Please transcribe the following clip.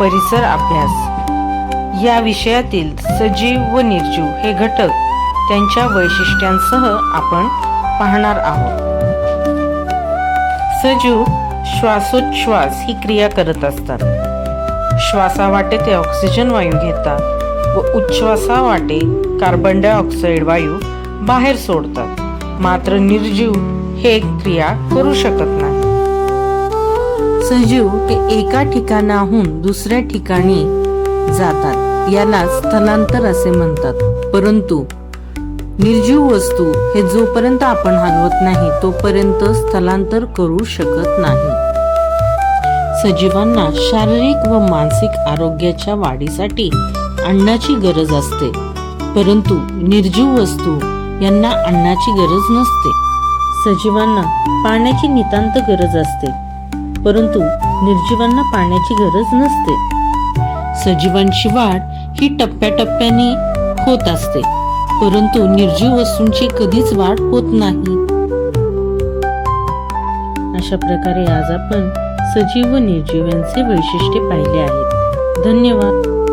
परिसर अभ्यास. या विषयातील सजीव व निर्जीव हे घटक त्यांच्या वैशिष्ट्यांसह आपण पाहणार आहोत. सजीव श्वासोच्छ्वास ही क्रिया करत असतात. श्वासावाटे ते ऑक्सिजन वायू घेतात व उच्छ्वासावाटे कार्बन डायऑक्साईड वायू बाहेर सोडतात. मात्र निर्जीव हे क्रिया करू शकत नाही. सजीव ते एका ठिकाणाहून दुसऱ्या ठिकाणी जातात. याला स्थलांतर असे म्हणतात. परंतु निर्जीव वस्तू हे जोपर्यंत आपण हलवत नाही तोपर्यंत स्थलांतर करू शकत नाही. सजीवांना शारीरिक व मानसिक आरोग्याच्या वाढीसाठी अन्नाची गरज असते. परंतु निर्जीव वस्तू यांना अन्नाची गरज नसते. सजीवांना पाण्याची नितांत गरज असते. परंतु निर्जीवांना पाण्याची गरज नसते. सजीवांची वाढ ही टप्प्याटप्प्याने होत असते परंतु निर्जीव वस्तूंची कधीच वाढ होत नाही. अशा प्रकारे आज आपण सजीव व निर्जीव यांचे वैशिष्ट्ये पाहिले आहेत. धन्यवाद.